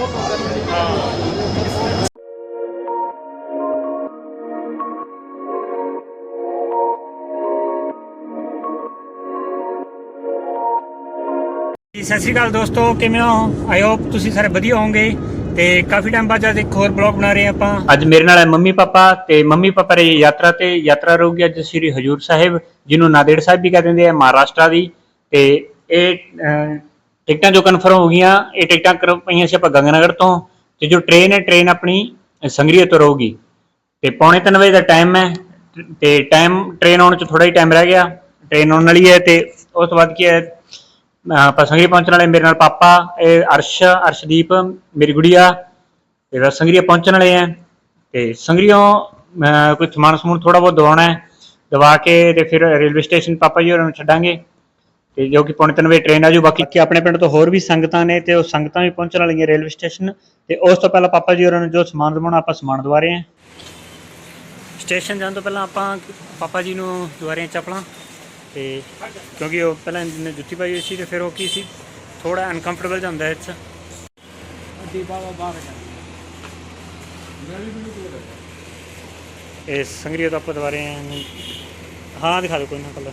ਜੀ, ਸਤਿ ਸ਼੍ਰੀ ਅਕਾਲ ਦੋਸਤੋ, ਕਿਵੇਂ ਹੋ? ਆਈ ਹੋਪ ਤੁਸੀਂ ਸਾਰੇ ਵਧੀਆ ਹੋਵੋਗੇ ਤੇ ਕਾਫੀ ਟਾਈਮ ਬਾਅਦ ਅੱਜ ਇੱਕ ਹੋਰ ਬਲੌਗ ਬਣਾ ਰਹੇ ਹਾਂ ਆਪਾਂ। ਅੱਜ ਮੇਰੇ ਨਾਲ ਹੈ ਮੰਮੀ ਪਾਪਾ ਤੇ ਮੰਮੀ ਪਾਪਾ ਦੀ ਯਾਤਰਾ ਤੇ। ਯਾਤਰਾ ਰਹੂਗੀ ਅੱਜ ਸ੍ਰੀ ਹਜੂਰ ਸਾਹਿਬ, ਜਿਹਨੂੰ ਨਾਦੇੜ ਸਾਹਿਬ ਵੀ ਕਹਿ ਦਿੰਦੇ ਆ, ਮਹਾਰਾਸ਼ਟਰ ਦੀ। ਤੇ ਇਹ ਟਿਕਟਾਂ ਜੋ ਕਨਫਰਮ ਹੋ ਗਈਆਂ, ਇਹ ਟਿਕਟਾਂ ਕਰ ਪਈਆਂ ਸੀ ਆਪਾਂ ਗੰਗਨਗਰ ਤੋਂ, ਤੇ ਜੋ ਟ੍ਰੇਨ ਹੈ ਟ੍ਰੇਨ ਆਪਣੀ ਸੰਗਰੀਏ ਤੋਂ ਰਹੂਗੀ। ਤੇ ਪੌਣੇ ਤਿੰਨ ਵਜੇ ਦਾ ਟਾਈਮ ਹੈ, ਤੇ ਟਾਈਮ ਟ੍ਰੇਨ ਆਉਣ ਚ ਥੋੜਾ ਹੀ ਟਾਈਮ ਰਹਿ ਗਿਆ। ਟ੍ਰੇਨ ਆਉਣ ਵਾਲੀ ਹੈ ਤੇ ਉਸ ਤੋਂ ਬਾਅਦ ਕੀ ਹੈ ਆਪਾਂ ਸੰਗਰੀ ਪਹੁੰਚਣ ਵਾਲੇ ਮੇਰੇ ਨਾਲ ਪਾਪਾ, ਇਹ ਅਰਸ਼, ਅਰਸ਼ਦੀਪ, ਮੇਰੀ ਗੁੜੀਆ, ਤੇ ਸੰਗਰੀਆ ਪਹੁੰਚਣ ਵਾਲੇ ਆ ਤੇ ਸੰਗਰੀਓਂ ਕੋਈ ਸਮਾਨ ਸਮੂਨ ਥੋੜਾ ਬਹੁਤ ਦਵਾਉਣਾ ਹੈ, ਦਵਾ ਕੇ ਤੇ ਫਿਰ ਰੇਲਵੇ ਸਟੇਸ਼ਨ ਪਾਪਾ ਜੀ ਹੋਰਾਂ ਨੂੰ ਛੱਡਾਂਗੇ। ਤੇ ਜੋ ਕਿ ਪੌਣੇ ਤਿੰਨ ਵਜੇ ਟ੍ਰੇਨ ਆ ਜੂ ਬਾਕੀ ਕਿ ਆਪਣੇ ਪਿੰਡ ਤੋਂ ਹੋਰ ਵੀ ਸੰਗਤਾਂ ਨੇ ਤੇ ਉਹ ਸੰਗਤਾਂ ਵੀ ਪਹੁੰਚਣ ਵਾਲੀਆਂ ਰੇਲਵੇ ਸਟੇਸ਼ਨ ਤੇ ਉਸ ਤੋਂ ਪਹਿਲਾਂ ਪਾਪਾ ਜੀ ਹੋਰਾਂ ਨੂੰ ਜੋ ਸਮਾਨ ਦਵਾਉਣਾ ਆਪਾਂ ਸਮਾਨ ਦਵਾ ਰਹੇ ਹਾਂ। ਸਟੇਸ਼ਨ ਜਾਣ ਤੋਂ ਪਹਿਲਾਂ ਆਪਾਂ ਪਾਪਾ ਜੀ ਨੂੰ ਦਵਾ ਰਹੇ ਹਾਂ ਚੱਪਲਾਂ ਤੇ ਕਿਉਂਕਿ ਉਹ ਪਹਿਲਾਂ ਨੇ ਜੁੱਤੀ ਪਾਈ ਹੋਈ ਸੀ ਤੇ ਫਿਰ ਉਹ ਕੀ ਸੀ? ਥੋੜਾ ਅਨਕੰਫਰਟੇਬਲ ਜਾਂਦਾ ਹੈ ਇੱਥੇ। ਇਹ ਸੰਗਰੀਆ ਤੋਂ ਆਪਾਂ ਦਵਾ ਰਹੇ ਹਾਂ। ਹਾਂ ਦਿਖਾ ਦਿਓ ਕੋਈ ਨਾ ਕਲਰ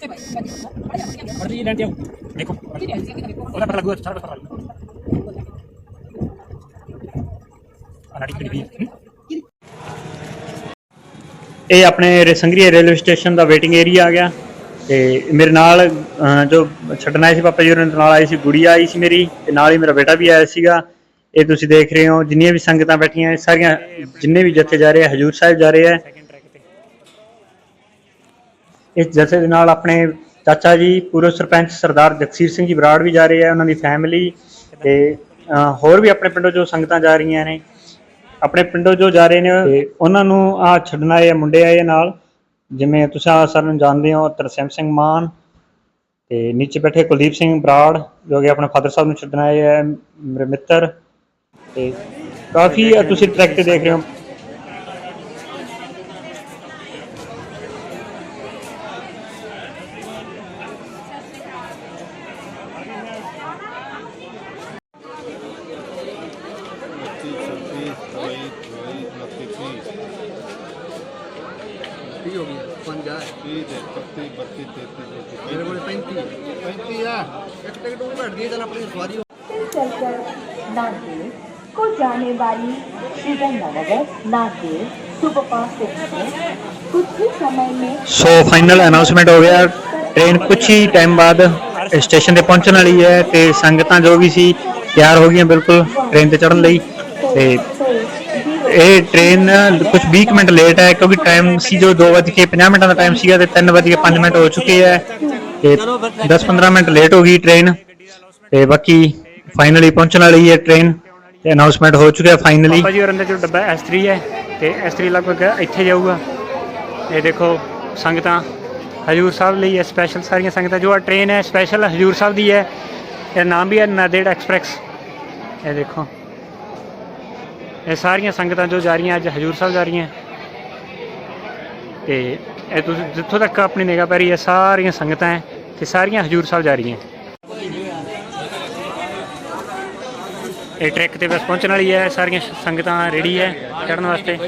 ਕੁੜੀ ਲੱਗਦੀ ਪੜਦੀ ਆਓ ਦੇਖੋ ਉਹਦਾ ਪਤਾ ਲੱਗੂ ਸਾਰਾ ਪਤਾ ਲੱਗੂ ਅਨਾੜੀ ਕਿਹੜੀ ਵੀ ਇਹ ਆਪਣੇ ਰੇ- ਰੇਲਵੇ ਸਟੇਸ਼ਨ ਦਾ ਵੇਟਿੰਗ ਏਰੀਆ ਆ ਗਿਆ ਤੇ ਮੇਰੇ ਨਾਲ ਜੋ ਛੱਡਣ ਆਏ ਸੀ ਪਾਪਾ ਜੀ, ਉਹਨਾਂ ਦੇ ਨਾਲ ਆਈ ਸੀ ਗੁੜੀਆ ਆਈ ਸੀ ਮੇਰੀ ਤੇ ਨਾਲ ਹੀ ਮੇਰਾ ਬੇਟਾ ਵੀ ਆਇਆ ਸੀਗਾ। ਇਹ ਤੁਸੀਂ ਦੇਖ ਰਹੇ ਹੋ, ਜਿੰਨੀਆਂ ਵੀ ਸੰਗਤਾਂ ਬੈਠੀਆਂ ਸਾਰੀਆਂ ਜਿੰਨੇ ਵੀ ਜਥੇ ਜਾ ਰਹੇ ਆ, ਹਜੂਰ ਸਾਹਿਬ ਜਾ ਰਹੇ ਆ ਇਸ ਜਥੇ ਦੇ ਨਾਲ ਆਪਣੇ ਚਾਚਾ ਜੀ ਪੂਰਵ ਸਰਪੰਚ ਸਰਦਾਰ ਜਗਸੀਰ ਸਿੰਘ ਜੀ ਬਰਾੜ ਵੀ ਜਾ ਰਹੇ ਆ ਉਹਨਾਂ ਦੀ ਫੈਮਿਲੀ ਤੇ ਹੋਰ ਵੀ ਆਪਣੇ ਪਿੰਡੋਂ ਜੋ ਸੰਗਤਾਂ ਜਾ ਰਹੀਆਂ ਨੇ ਆਪਣੇ ਪਿੰਡੋਂ ਜੋ ਜਾ ਰਹੇ ਨੇ ਉਹਨਾਂ ਨੂੰ ਆ ਛੱਡਣ ਆ ਮੁੰਡੇ ਆਏ ਨਾਲ ਜਿਵੇਂ ਤੁਸੀਂ ਸਾਰਿਆਂ ਨੂੰ ਜਾਣਦੇ ਹੋ ਤਰਸੇਮ ਸਿੰਘ ਮਾਨ ਤੇ ਨੀਚੇ ਬੈਠੇ ਕੁਲਦੀਪ ਸਿੰਘ ਬਰਾੜ ਜੋ ਕਿ ਆਪਣੇ ਫਾਦਰ ਸਾਹਿਬ ਨੂੰ ਛੱਡਣ ਆਏ ਆ ਮੇਰੇ ਮਿੱਤਰ ਤੇ ਕਾਫੀ ਤੁਸੀਂ ਟਰੈਕ ਤੇ ਦੇਖ ਰਹੇ ਹੋ। 32 32 33 ਮੇਰੇ ਕੋਲ 35 35 ਆ ਇੱਕ ਟਿਕਟ ਉਹ ਘਟ ਦੀ ਚੱਲ ਆਪਣੀ ਸਵਾਰੀ चलकर नागपुर को जाने वाली श्रीगंगानगर नागपुर सुपरफास्ट एक्सप्रेस कुछ ही समय में सो फाइनल अनाउंसमेंट हो गया ट्रेन कुछ ही टाइम बाद ਸਟੇਸ਼ਨ ਤੇ ਪਹੁੰਚਣ ਵਾਲੀ ਹੈ ਤੇ ਸੰਗਤਾਂ ਜੋ ਵੀ ਸੀ ਤਿਆਰ ਹੋ ਗਈਆਂ ਬਿਲਕੁਲ ਟ੍ਰੇਨ ਤੇ ਚੜਨ ਲਈ ਤੇ ਇਹ ਟ੍ਰੇਨ ਕੁਝ 20 ਕੁ ਮਿੰਟ ਲੇਟ ਹੈ, ਕਿਉਂਕਿ ਟਾਈਮ ਸੀ ਜੋ 2:50 ਮਿੰਟਾਂ ਦਾ ਟਾਈਮ ਸੀਗਾ ਤੇ 3:05 ਮਿੰਟ ਹੋ ਚੁੱਕੇ ਹੈ। ਤੇ 10-15 ਮਿੰਟ ਲੇਟ ਹੋ ਗਈ ਟ੍ਰੇਨ ਤੇ ਬਾਕੀ ਫਾਈਨਲੀ ਪਹੁੰਚਣ ਵਾਲੀ ਹੈ ਟ੍ਰੇਨ ਤੇ ਅਨਾਉਂਸਮੈਂਟ ਹੋ ਚੁੱਕਿਆ ਫਾਈਨਲੀ ਪਾਪਾ ਜੀ ਹੋਰਾਂ ਦਾ ਜੋ ਡੱਬਾ S3 ਹੈ ਤੇ S3 ਲਗਭਗ ਇੱਥੇ ਜਾਊਗਾ। ਇਹ ਦੇਖੋ ਸੰਗਤਾਂ, ਹਜੂਰ ਸਾਹਿਬ ਲਈ ਹੈ ਸਪੈਸ਼ਲ ਸਾਰੀਆਂ ਸੰਗਤਾਂ, ਜੋ ਆ ਟ੍ਰੇਨ ਹੈ ਸਪੈਸ਼ਲ ਹਜੂਰ ਸਾਹਿਬ ਦੀ ਹੈ। ਇਹ ਨਾਮ ਵੀ ਹੈ ਨਾਦੇੜ ਐਕਸਪ੍ਰੈਸ ਇਹ ਦੇਖੋ। ਇਹ ਸਾਰੀਆਂ ਸੰਗਤਾਂ ਜੋ ਜਾ ਰਹੀਆਂ, ਅੱਜ ਹਜੂਰ ਸਾਹਿਬ ਜਾ ਰਹੀਆਂ। ਤੇ ਇਹ ਤੁਸੀਂ ਜਿੱਥੋਂ ਤੱਕ ਆਪਣੀ ਨਿਗਾਹ ਪੈ ਰਹੀ ਹੈ, ਸਾਰੀਆਂ ਸੰਗਤਾਂ ਹੈ ਤੇ ਸਾਰੀਆਂ ਹਜੂਰ ਸਾਹਿਬ ਜਾ ਰਹੀਆਂ। ਇਹ ਟਰੈਕ ਤੇ ਬਸ ਪਹੁੰਚਣ ਵਾਲੀ ਹੈ, ਸਾਰੀਆਂ ਸੰਗਤਾਂ ਰੈਡੀ ਹੈ ਚੜਨ ਵਾਸਤੇ।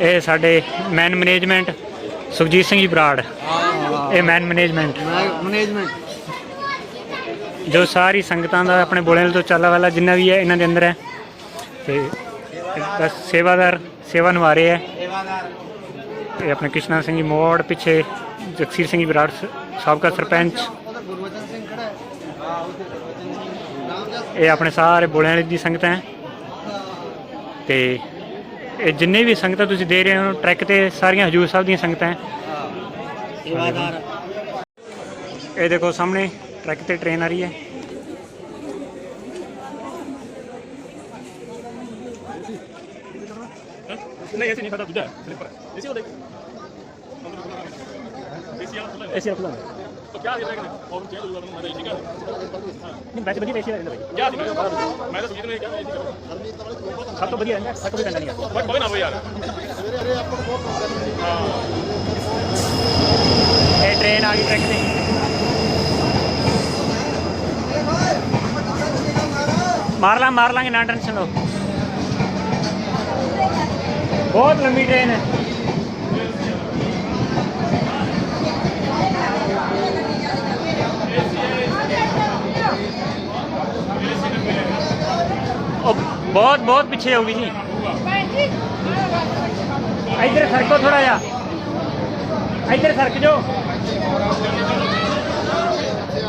ਇਹ ਸਾਡੇ ਮੈਨ ਮੈਨੇਜਮੈਂਟ ਸੁਖਜੀਤ ਸਿੰਘ ਜੀ ਬਰਾੜ। ਇਹ ਮੈਨ ਮੈਨੇਜਮੈਂਟ ਮੈਨੇਜਮੈਂਟ ਜੋ ਸਾਰੀ ਸੰਗਤਾਂ ਦਾ ਆਪਣੇ ਬੋਲੇਲ ਤੋਂ ਚਾਲਾ ਵਾਲਾ ਜਿੰਨਾ ਵੀ ਹੈ ਇਹਨਾਂ ਦੇ ਅੰਦਰ ਹੈ। ਤੇ ਬਸ ਸੇਵਾਦਾਰ ਸੇਵਾ ਨਿਭਾ ਰਹੇ ਹੈ। ਇਹ ਆਪਣੇ ਕ੍ਰਿਸ਼ਨਾ ਸਿੰਘ ਜੀ ਮੋੜ ਪਿੱਛੇ ਜਗਸੀਰ ਸਿੰਘ ਜੀ ਬਰਾੜ ਸਾਬਕਾ ਸਰਪੰਚ। ਇਹ ਆਪਣੇ ਸਾਰੇ ਬੋਲੇਲ ਦੀ ਸੰਗਤਾਂ ਹੈ। ਤੇ ਇਹ ਜਿੰਨੇ ਵੀ ਸੰਗਤਾਂ ਤੁਸੀਂ ਦੇ ਰਹੇ ਹੋ ਟਰੈਕ ਤੇ ਸਾਰੀਆਂ ਹਜੂਰ ਸਾਹਿਬ ਦੀਆਂ ਸੰਗਤਾਂ ਹੈ। ਇਹ ਦੇਖੋ ਸਾਹਮਣੇ। ट्रैक पे ट्रेन आ रही है नहीं ऐसे नहीं खाता दूजा है ऐसे वाला ऐसे वाला तो क्या दिलाएगा और चेंज होगा मैं तो ठीक है नहीं वैसे बढ़िया ऐसे रहने भाई क्या दिलाएगा मैं तो सुजीत ने क्या ऐसे सब तो बढ़िया रहने सब कोई कहना नहीं है बट बगन आओ यार सवेरे अरे आपको बहुत प्रॉब्लम है हां ये ट्रेन आ गई ट्रैक पे ਬਹੁਤ ਲੰਬੀ ਟ੍ਰੇਨ ਹੈ ਉਹ ਬਹੁਤ ਬਹੁਤ ਪਿੱਛੇ ਹੋਗੀ ਜੀ ਇੱਧਰ ਸਰਕੋ ਥੋੜਾ ਜਿਹਾ ਇੱਧਰ ਸਰਕ ਜੋ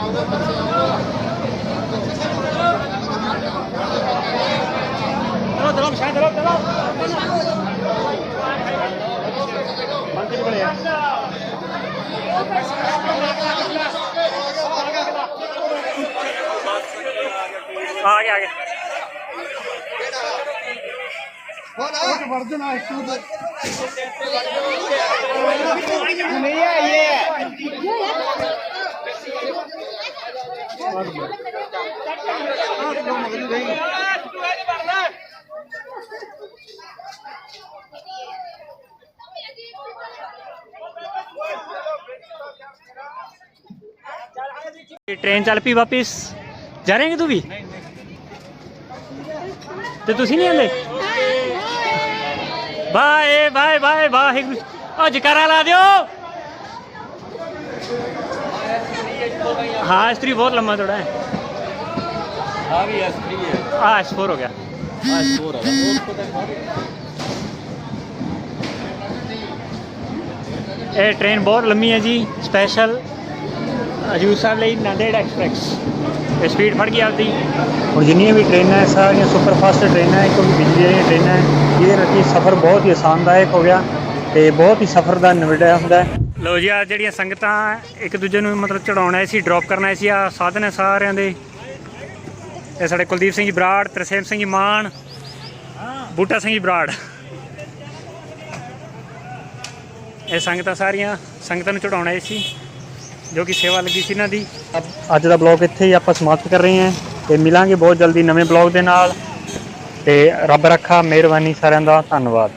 ਚਲੋ ਚਲੋ ਸ਼ਾਇਦ ਚਲੋ ਚਲੋ ਮੰਤਰੀ ਬਣੇ ਆ ਆ ਗਿਆ ਆ ਗਿਆ ਇਹ ਟ੍ਰੇਨ ਚੱਲ ਪਈ ਵਾਪਿਸ ਜਾ ਰਹੇ ਕਿ ਤੂੰ ਵੀ ਤੇ ਤੁਸੀਂ ਨਹੀਂ ਆਂਦੇ ਬਾਏ ਬਾਏ ਬਾਏ ਵਾਹਿਗੁਰੂ ਉਹ ਜਕਾਰਾ ਲਾ ਦਿਓ ਹਾਂ ਇਸਤਰੀ ਬਹੁਤ ਲੰਮਾ ਥੋੜਾ ਹੈ हाँ भी एस थ्री है ਆ S4 ਹੋ ਗਿਆ हाँ स्कोर है ਇਹ ਟ੍ਰੇਨ ਬਹੁਤ ਲੰਮੀ ਹੈ ਜੀ ਸਪੈਸ਼ਲ ਹਜੂਰ ਸਾਹਿਬ ਲਈ ਨਾਂਦੇੜ ਐਕਸਪ੍ਰੈਸ। ਇਹ ਸਪੀਡ ਫੜ ਗਈ ਆਪਦੀ। ਹੁਣ ਜਿੰਨੀਆਂ ਵੀ ਟ੍ਰੇਨਾਂ ਹੈ ਸਾਰੀਆਂ ਸੁਪਰ ਫਾਸਟ ਟ੍ਰੇਨਾਂ ਹੈ ਕਿਉਂਕਿ ਬਿਜਲੀ ਵਾਲੀਆਂ ਟ੍ਰੇਨਾਂ ਹੈ ਨਾਲ ਕਿ ਸਫ਼ਰ ਬਹੁਤ ਹੀ ਆਸਾਨਦਾਇਕ ਹੋ ਗਿਆ ਤੇ ਬਹੁਤ ਹੀ ਸਫ਼ਰ ਦਾ ਨਿਬੜਿਆ ਹੁੰਦਾ ਹੈ। ਲੋ ਜੀ ਆ ਜਿਹੜੀਆਂ ਸੰਗਤਾਂ ਇੱਕ ਦੂਜੇ ਨੂੰ ਮਤਲਬ ਚੜਾਉਣਾ ਸੀ ਡ੍ਰੌਪ ਕਰਨਾ ਸੀ ਆ ਸਾਧਨ ਹੈ ਸਾਰਿਆਂ ਦੇ। ਇਹ ਸਾਡੇ ਕੁਲਦੀਪ ਸਿੰਘ ਜੀ ਬਰਾੜ ਤਰਸੇਮ ਸਿੰਘ ਜੀ ਮਾਨ ਬੂਟਾ ਸਿੰਘ ਜੀ ਬਰਾੜ। ਇਹ ਸੰਗਤਾਂ ਸਾਰੀਆਂ ਸੰਗਤਾਂ ਨੂੰ ਚੜਾਉਣਾ ਸੀ। ਜੋ ਕਿ ਸੇਵਾ ਲੱਗੀ ਸੀ ਇਹਨਾਂ ਦੀ। ਅੱਜ ਦਾ ਬਲੌਗ ਇੱਥੇ ਹੀ ਆਪਾਂ ਸਮਾਪਤ ਕਰ ਰਹੇ ਹਾਂ ਤੇ ਮਿਲਾਂਗੇ ਬਹੁਤ ਜਲਦੀ ਨਵੇਂ ਬਲੌਗ ਦੇ ਨਾਲ। ਤੇ ਰੱਬ ਰੱਖਾ, ਮਿਹਰਬਾਨੀ ਸਾਰਿਆਂ ਦਾ, ਧੰਨਵਾਦ।